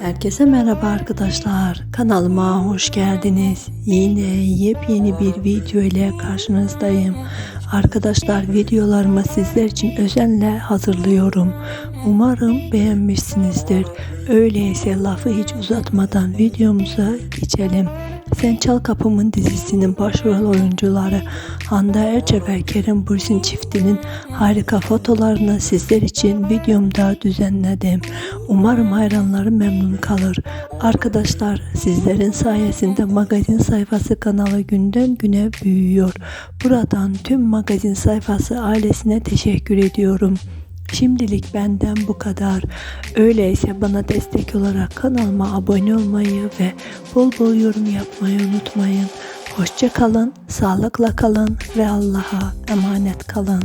Herkese merhaba arkadaşlar. Kanalıma hoş geldiniz. Yine yepyeni bir video ile karşınızdayım. Arkadaşlar videolarımı sizler için özenle hazırlıyorum. Umarım beğenmişsinizdir. Öyleyse lafı hiç uzatmadan videomuza geçelim. Sen Çal Kapımın dizisinin başrol oyuncuları Hande Erçel ve Kerem Bürsin çiftinin harika fotolarını sizler için videomda düzenledim. Umarım hayranları memnun kalır. Arkadaşlar sizlerin sayesinde magazin sayfası kanalı günden güne büyüyor. Buradan tüm magazin sayfası ailesine teşekkür ediyorum. Şimdilik benden bu kadar. Öyleyse bana destek olarak kanalıma abone olmayı ve bol bol yorum yapmayı unutmayın. Hoşça kalın, sağlıkla kalın ve Allah'a emanet kalın.